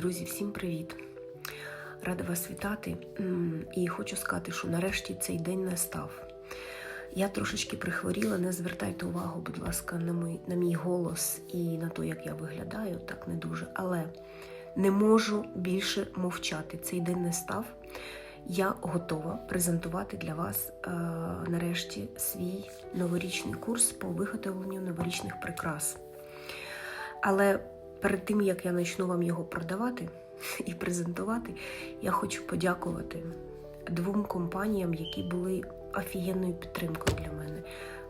Друзі, всім привіт! Рада вас вітати. І хочу сказати, що нарешті цей день настав. Я трошечки прихворіла, не звертайте увагу, будь ласка, на мій, на мій голос і на те, як я виглядаю, так не дуже. Але не можу більше мовчати. Цей день настав. Я готова презентувати для вас е, нарешті свій новорічний курс по виготовленню новорічних прикрас. Але перед тим як я почну вам його продавати і презентувати, я хочу подякувати двом компаніям, які були офігенною підтримкою для мене.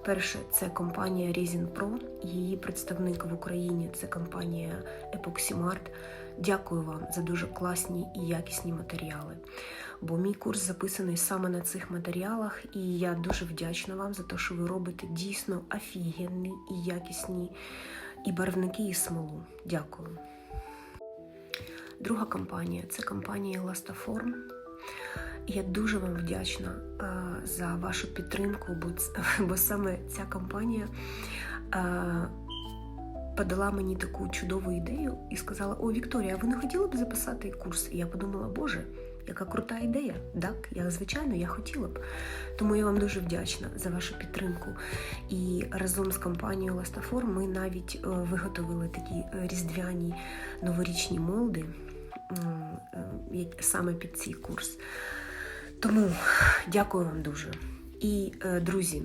Перше, це компанія Resin Pro, її представник в Україні це компанія Epoxymart. Дякую вам за дуже класні і якісні матеріали. Бо мій курс записаний саме на цих матеріалах, і я дуже вдячна вам за те, що ви робите дійсно офігенні і якісні і барвники, і смолу. Дякую. Друга компанія це компанія Elastoform. Я дуже вам вдячна е, за вашу підтримку, бо, бо саме ця компанія е, подала мені таку чудову ідею і сказала: О, Вікторія, ви не хотіли б записати курс? І я подумала, Боже, яка крута ідея. Так, я звичайно, я хотіла б. Тому я вам дуже вдячна за вашу підтримку. І разом з компанією Ластафор ми навіть е, виготовили такі е, різдвяні новорічні молди е, саме під цей курс. Тому дякую вам дуже. І, друзі,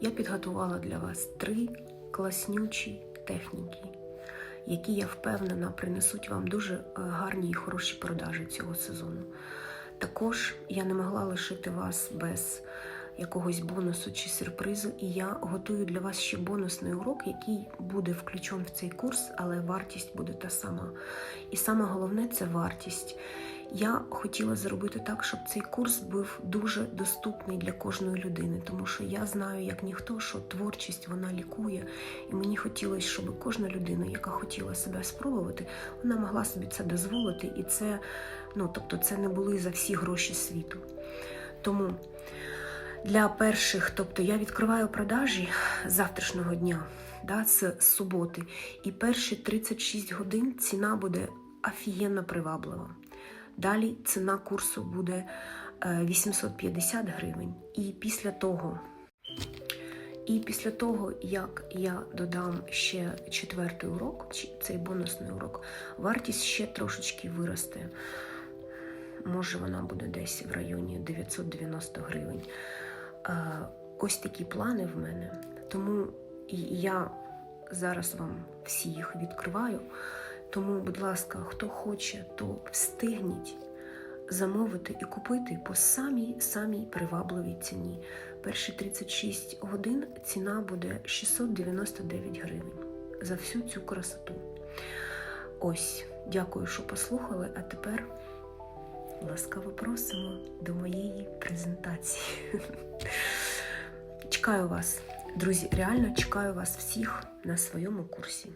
я підготувала для вас три класнючі техніки, які я впевнена принесуть вам дуже е, гарні і хороші продажі цього сезону. Також я не могла лишити вас без якогось бонусу чи сюрпризу, і я готую для вас ще бонусний урок, який буде включен в цей курс, але вартість буде та сама. І саме головне це вартість. Я хотіла зробити так, щоб цей курс був дуже доступний для кожної людини, тому що я знаю, як ніхто, що творчість вона лікує, і мені хотілося, щоб кожна людина, яка хотіла себе спробувати, вона могла собі це дозволити, і це, ну тобто, це не були за всі гроші світу. Тому для перших, тобто я відкриваю продажі з завтрашнього дня, да, з суботи, і перші 36 годин ціна буде офігенно приваблива. Далі ціна курсу буде е, 850 гривень. І після того, і після того, як я додам ще четвертий урок, цей бонусний урок, вартість ще трошечки виросте. Може, вона буде десь в районі 990 гривень. Е, Ось такі плани в мене. Тому я зараз вам всі їх відкриваю. Тому, будь ласка, хто хоче, то встигніть замовити і купити по самій самій привабливій ціні. Перші 36 годин ціна буде 699 гривень за всю цю красоту. Ось, дякую, що послухали. А тепер ласкаво просимо до моєї презентації. Чекаю вас, друзі, реально чекаю вас всіх на своєму курсі.